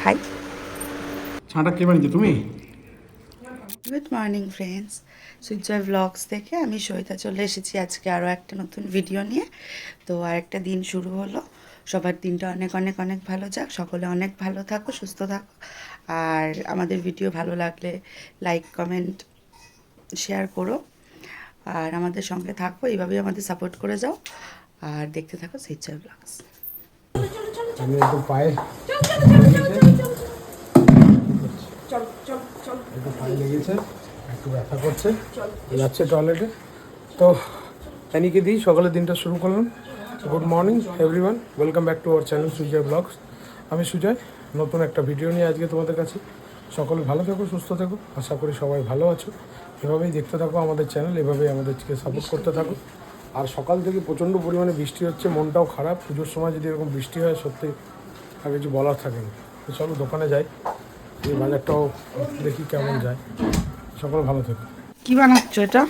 খাই। ছাঁটা কে বানিয়েছে? তুমি? গুড মর্নিং ফ্রেন্ডস সূর্যয় ব্লগস থেকে আমি সৈতা চলে এসেছি আজকে আরও একটা নতুন ভিডিও নিয়ে। তো আর একটা দিন শুরু হলো। সবার দিনটা অনেক অনেক অনেক ভালো যাক। সকলে অনেক ভালো থাকো সুস্থ থাকো। আর আমাদের ভিডিও ভালো লাগলে লাইক কমেন্ট শেয়ার করো। আর আমাদের সঙ্গে থাকো এইভাবেই আমাদের সাপোর্ট করে যাও। আর দেখতে থাকো সূর্যয় ব্লগস আমি একটু পায়ে একটু পায়ে লেগেছে একটু ব্যথা করছে যাচ্ছে টয়লেটে তো অ্যানিকে দিই সকালে দিনটা শুরু করলাম। Good morning everyone welcome back to our channel Sujoy blogs আমি সুজয় নতুন একটা ভিডিও নিয়ে আজকে তোমাদের কাছে। সকলে ভালো থেকো সুস্থ থেকো। আশা করি সবাই ভালো আছো। এভাবেই দেখতে থাকো আমাদের চ্যানেল এভাবেই আমাদেরকে সাপোর্ট করতে থাকো। আর সকাল থেকে প্রচণ্ড পরিমাণে বৃষ্টি হচ্ছে মনটাও খারাপ। পুজোর সময় যদি এরকম বৃষ্টি হয় সত্যি আর কিছু বলার থাকে না। তো চলো দোকানে যাই এই বাজারটাও দেখি কেমন যায়। সকলে ভালো থেকো। কি বানাচ্ছ এটা?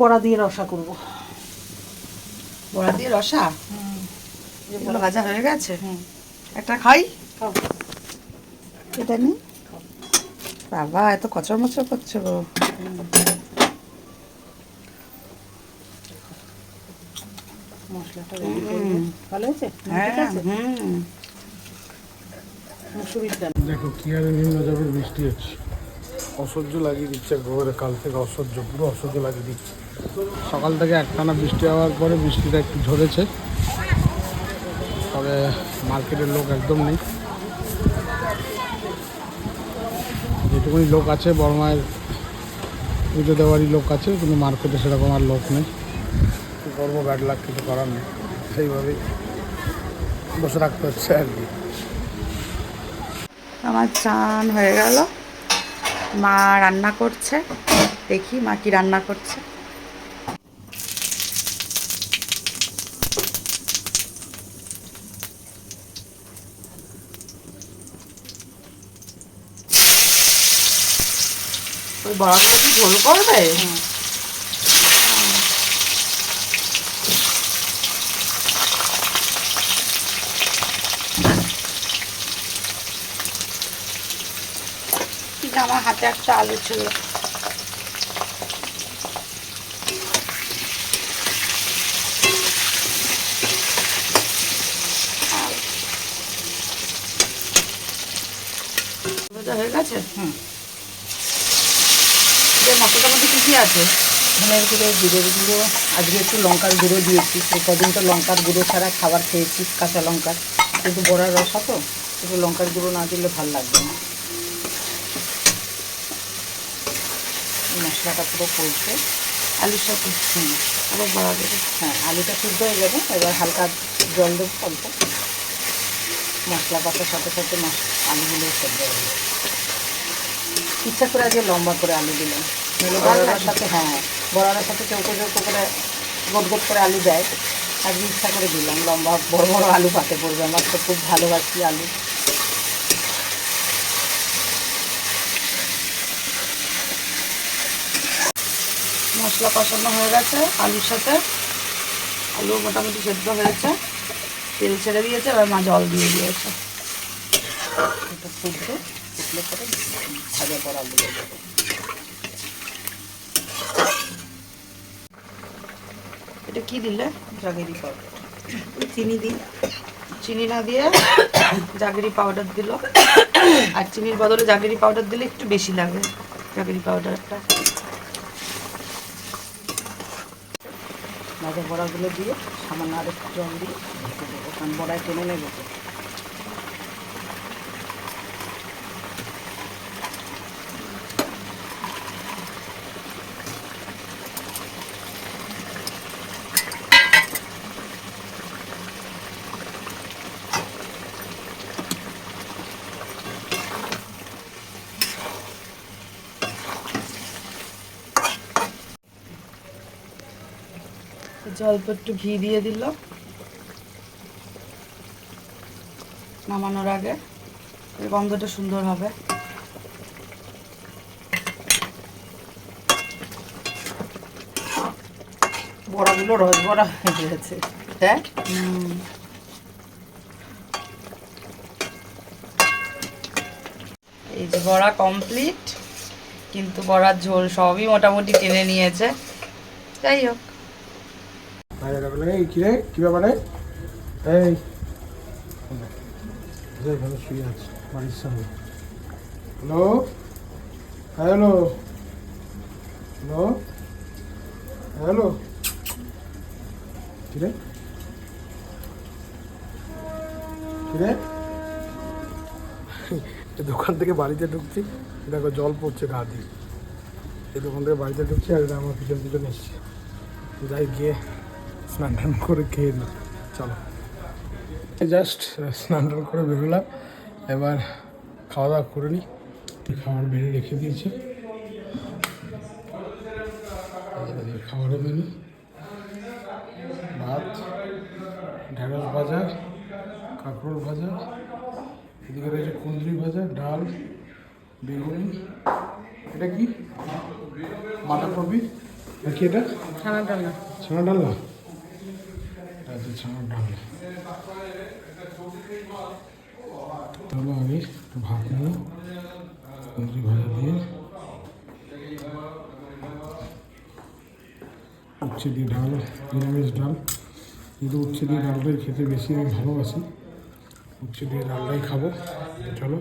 বড়া দিয়ে রসা করব। বড়া দিয়ে রসা? এগুলো ভাজা হয়ে গেছে? একটা খাই? এটা নি বাবা এত কচর মচর করছ গো। মশলাটা রেডি করব ভালো হয়েছে? হ্যাঁ ঠিক আছে। মুসুরির ডাল দেখো কি আর নিম্নচাপের বৃষ্টি হচ্ছে। অসহ্য লাগিয়ে দিচ্ছে একবারে কাল থেকে অসহ্য পুরো অসহ্য লাগিয়ে দিচ্ছে। সকাল থেকে একটানা বৃষ্টি হওয়ার পরে বৃষ্টিটা একটু ঝরেছে। তবে মার্কেটের লোক একদম নেই। যেটুকুনি লোক আছে বড় মায়ের পুজো দেওয়ারই লোক আছে কিন্তু মার্কেটে সেরকম আর লোক নেই। করব ব্যাড লাগ কিছু করার নেই। সেইভাবেই বসে রাখতে হচ্ছে আর কি। আমার চান হয়ে গেল। মা রান্না করছে। দেখি মা কি রান্না করছে। ওই বড়াগুলো কি ঝোল করবে? হাতে একটা আলু ছিল। হয়ে গেছে? হুম। এর মশলাটার মধ্যে কি কি আছে? ধনের গুঁড়ো জিরের গুঁড়ো আজকে একটু লঙ্কার গুঁড়ো দিয়েছি। এই কদিন তো লঙ্কার গুঁড়ো ছাড়া খাবার খেয়েছি কাঁচা লঙ্কার। কিন্তু বড়ার রসা তো? একটু লঙ্কার গুঁড়ো না দিলে ভালো লাগবে না। মশলাটা পুরো পড়ছে আলুর সাথে হুম আবার বড়া দেবে। হ্যাঁ আলুটা সিদ্ধ হয়ে যাবে এবার হালকা জল দেবো অল্প। মশলা পাতার সাথে সাথে মশ আলুগুলো সেদ্ধ হয়ে যাবে ইচ্ছা করে আজকে লম্বা করে আলু দিলাম। বড়ার সাথে? হ্যাঁ বড়ার সাথে চৌকো চৌকো করে গোট গোট করে আলু দেয়। আজকে ইচ্ছা করে দিলাম লম্বা বড় বড় আলু পাতে পড়বে। আমার তো খুব ভালোবাসি আলু। মশলা কষানো হয়ে গেছে আলুর সাথে। আলু মোটামুটি সেদ্ধ হয়েছে। তেল ছেড়ে দিয়েছে এবার মা জল দিয়ে দিয়েছে। এটা ফুটবে। ফুটলে পরে ভাজা পর আলু এটা কি দিলে? Jaggery powder. চিনি দিই চিনি না দিয়ে জাগেরি পাউডার দিল। আর চিনির বদলে জাগেরি পাউডার দিলে একটু বেশি লাগে জাগেরি পাউডারটা। ভাজা বড়াগুলো দিয়ে সামান্য আর একটু জল দিয়ে ঢেকে বড়ায় টেনে নেবে। অল্প একটু ঘি দিয়ে দিল নামানোর আগে এর গন্ধটা সুন্দর হবে। বড়াগুলো রস বড়া হয়ে গেছে। হ্যাঁ? এই যে বড়া কমপ্লিট কিন্তু বড়ার ঝোল সবই মোটামুটি টেনে নিয়েছে। যাই হোক। বাইরে বলে এই কি রে কি ব্যাপারে এই। এখানে শুয়ে আছে বাড়ির সামনে। হ্যালো? হ্যালো? হ্যালো? হ্যালো? কি রে কি রে দোকান থেকে বাড়িতে ঢুকছি। দেখো জল পড়ছে গা দিয়ে। এই দোকান থেকে বাড়িতে ঢুকছি আর এটা আমার পিছন পিছন এসছে। যাই গিয়ে স্নান টান করে খেয়ে নিই চলো। জাস্ট স্নান টান করে বেরোলাম। এবার খাওয়া দাওয়া করে নিই খাবার বেড়ে রেখে দিয়েছে। খাবারের মেনু ভাত ঢেঁড়স ভাজা কাঁকরোল ভাজা এদিকে রয়েছে কুঁদরি ভাজা ডাল বেগুনি। এটা কি? বাঁধাকপি। আর কি এটা? ছানা ডালনা। ছানা ডালনা? তাহলে আমি একটু ভাত নেব কুঁদরি ভাজা দিয়ে উচ্ছে দিয়ে ডাল নিরামিষ ডাল কিন্তু উচ্ছে দিয়ে ডালটাই খেতে বেশি আমি ভালোবাসি উচ্ছে দিয়ে ডালটাই খাব চলো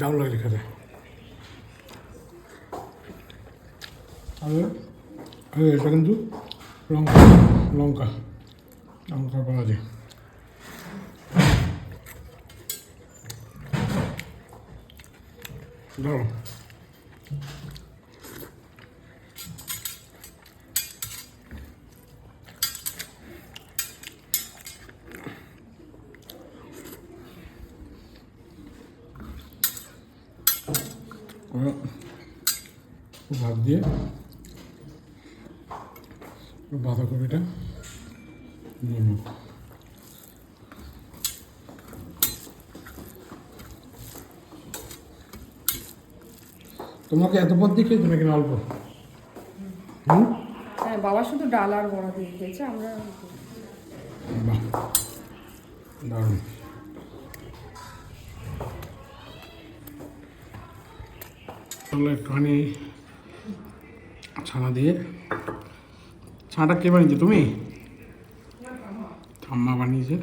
ডাল লাগে খেতে আর আর এটা কিন্তু লঙ্কা লঙ্কা লঙ্কা পাওয়া যায় দাঁড়াও আর ভাত দিয়ে বাঁধাকপিটা। নিয়ে তোমাকে এত পথ দিয়ে খেয়েছো নাকি অল্প? হুম? হ্যাঁ বাবা শুধু ডাল আর বড়া দিয়ে খেয়েছে আমরা বাহ দারুণ। একটুখানি ছানা দিয়ে ছানাটা কে বানিয়েছে? তুমি? ঠাম্মা বানিয়েছে।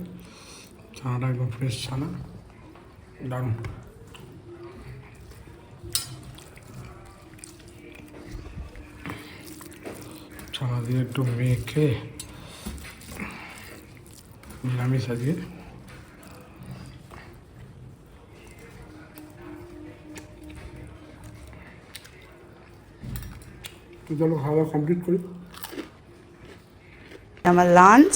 ছানাটা একদম ফ্রেশ ছানা। দারুণ। ছানা দিয়ে একটু মেখে নিরামিষ আজকে। তো চলো খাওয়া দাওয়া কমপ্লিট করি। আমার lunch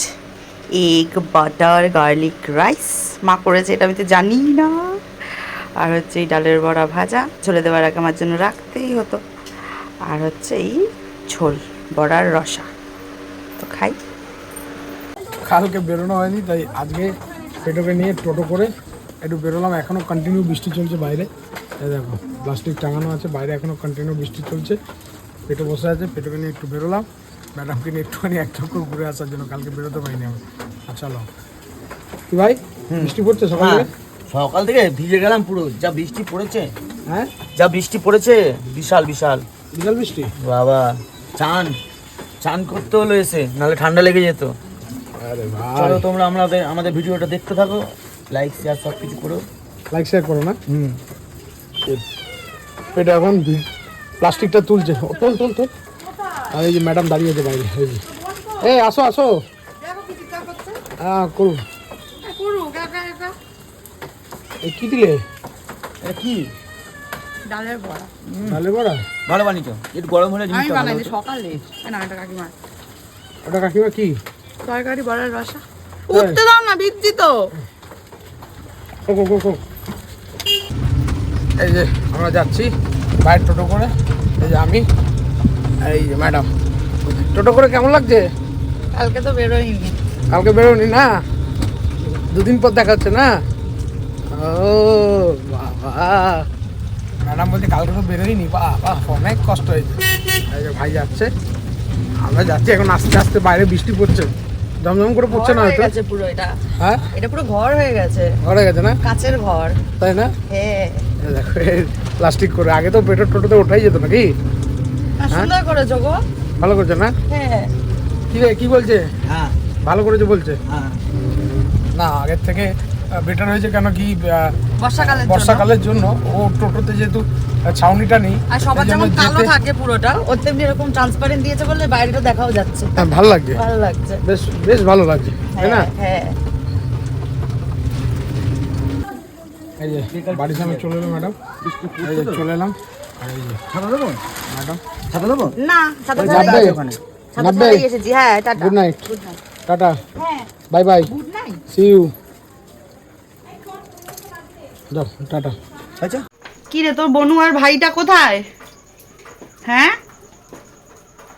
egg butter garlic rice মা করেছে এটা, আমি তো জানি না। আর হচ্ছে এই ডালের বড়া ভাজা, ঝোলে দেওয়ার আগে আমার জন্য রাখতেই হতো। আর হচ্ছে এই ঝোল, বড়ার রসা। তো খাই। কালকে বেরোনো হয়নি, তাই আজকে পেটোকে নিয়ে টোটো করে একটু বেরোলাম। এখনও কন্টিনিউ বৃষ্টি চলছে বাইরে। দেখো প্লাস্টিক টাঙানো আছে, বাইরে এখনও কন্টিনিউ বৃষ্টি চলছে। পেটো বসে আছে, পেটোকে নিয়ে একটু বেরোলাম। ম্যাডামকে নিয়ে একটুখানি এক চক্কর ঘুরে আসার জন্য কালকে বেরোতে পারিনি আমি। আচ্ছা চলো। কি ভাই? বৃষ্টি পড়ছে সকালে হ্যাঁ, সকাল থেকে ভিজে গেলাম পুরো। যা বৃষ্টি পড়েছে। হ্যাঁ? যা বৃষ্টি পড়েছে বিশাল বিশাল। বিশাল বৃষ্টি? বাবা চান চান করতে হলো এসে নাহলে ঠান্ডা লেগে যেত। আরে চলো তোমরা আমাদের আমাদের ভিডিওটা দেখতে থাকো। লাইক শেয়ার সব কিছু করো। লাইক শেয়ার করো না? হুম। এটা এখন প্লাস্টিকটা তুলছে। তোল তোল তোল। আর এই যে ম্যাডাম দাঁড়িয়ে আছে বাইরে এই যে। এই আসো আসো। হ্যাঁ করুন। এই কি দিলে? কি? ডালের বড়া। ডালে বড়া? ভালো বানিয়েছ। একটু গরম হলে আমি জিনিসটা ভালো বানাইছি হতো। সকালে। না এটা কাকিমা ওটা কাকিমা কি? তরকারি বড়ার রসা। উঠতে দাও না ভিজছি তো। ও, ও, ও, ও। এই যে আমরা যাচ্ছি বাইরে টোটো করে। এই যে আমি। এই যে ম্যাডাম টোটো করে কেমন লাগছে? কালকে তো বেরোয়নি। কালকে বেরোনি না? দুদিন পর দেখা হচ্ছে না? ও বাবা। ম্যাডাম বলছে কালকে তো বেরোয়নি বাবা অনেক কষ্ট হয়েছে। এই যে ভাই যাচ্ছে আমরা যাচ্ছি এখন আস্তে আস্তে বাইরে বৃষ্টি পড়ছে। জমজম করে পড়ছে না হয়তো? গেছে পুরো এটা। হ্যাঁ? এটা পুরো ঘর হয়ে গেছে। ঘরে গেছে না? কাচের ঘর। তাই না? হ্যাঁ। দেখো প্লাস্টিক করে আগে তো পেট্রোল টোটোতে ওঠাই যেত নাকি? সুন্দর করেছ গো ভালো করছে না? হ্যাঁ কি রে কি বলছে? হ্যাঁ। ভালো করেছে বলছে? হ্যাঁ। না আগের থেকে বেটার হয়েছে কেন কি বর্ষাকালের জন্য। বর্ষাকালের জন্য। ও টোটোতে যেহেতু ছাউনিটা নেই আর সবার যেমন কালো থাকে পুরোটা ওর তেমনি এরকম ট্রান্সপারেন্ট দিয়েছে বলে বাইরেটা দেখাও যাচ্ছে। হ্যাঁ, ভালো লাগছে। ভালো লাগছে। বেশ বেশ ভালো লাগছে তাই না? হ্যাঁ হ্যাঁ। এই যে বাড়ির সামনে চলে এলাম ম্যাডাম। এই যে চলে এলাম। ছাতা দেবো ম্যাডাম ছাতা দেবো না সাথে নাব্বে ওখানে সাথে নাব্বে এসেছি হ্যাঁ tata good night good night tata. হ্যাঁ bye bye. Good night. See you যাও টাটা। আচ্ছা। কি রে তোর বনু আর ভাইটা কোথায়? হ্যাঁ?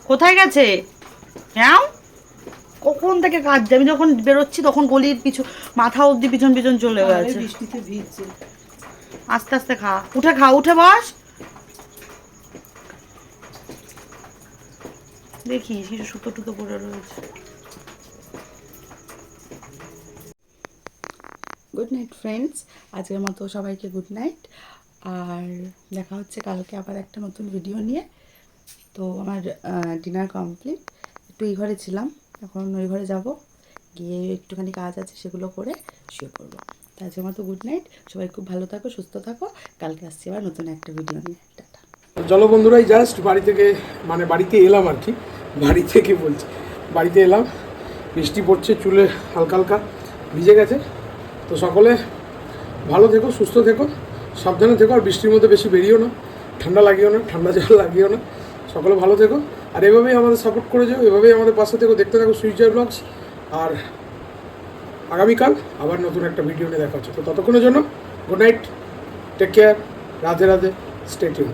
কোথায় গেছে? হ্যাঁ? কখন থেকে কাঁদছে? আমি যখন বেরোচ্ছি তখন গলির পিছু মাথা অবধি পিছন পিছন চলে গেছে। বৃষ্টিতে ভিজছে। আস্তে আস্তে খা। উঠে খা উঠে বস। দেখি কিছু সুতো টুতো পড়ে রয়েছে। গুড নাইট ফ্রেন্ডস আজকের মতো সবাইকে গুড নাইট আর দেখা হচ্ছে কালকে আবার একটা নতুন ভিডিও নিয়ে। তো আমার ডিনার কমপ্লিট একটু এই ঘরে ছিলাম এখন ওই ঘরে যাব। গিয়ে একটুখানি কাজ আছে সেগুলো করে শুয়ে পড়ব। তো আজকের মতো গুড নাইট সবাই খুব ভালো থাকো সুস্থ থাকো। কালকে আসছি আবার নতুন একটা ভিডিও নিয়ে। টাটা। চলো বন্ধুরাই জাস্ট বাড়ি থেকে মানে বাড়িতে এলাম আর কি। বাড়ি থেকে বলছি। বাড়িতে এলাম বৃষ্টি পড়ছে চুলে হালকা হালকা, ভিজে গেছে। তো সকলে ভালো থেকো, সুস্থ থেকো, সাবধানে থেকো, আর বৃষ্টির মধ্যে বেশি বেরিও না। ঠান্ডা লাগিও না, ঠান্ডা জল লাগিও না। সকলে ভালো থেকো। আর এভাবেই আমাদের সাপোর্ট করে যাও, এভাবেই আমাদের পাশে থেকো, দেখতে থাকো সুইচার ব্লগস। আর আগামীকাল আবার নতুন একটা ভিডিও নিয়ে দেখা হচ্ছে। তো ততক্ষণের জন্য good night take care Radhe Radhe stay tune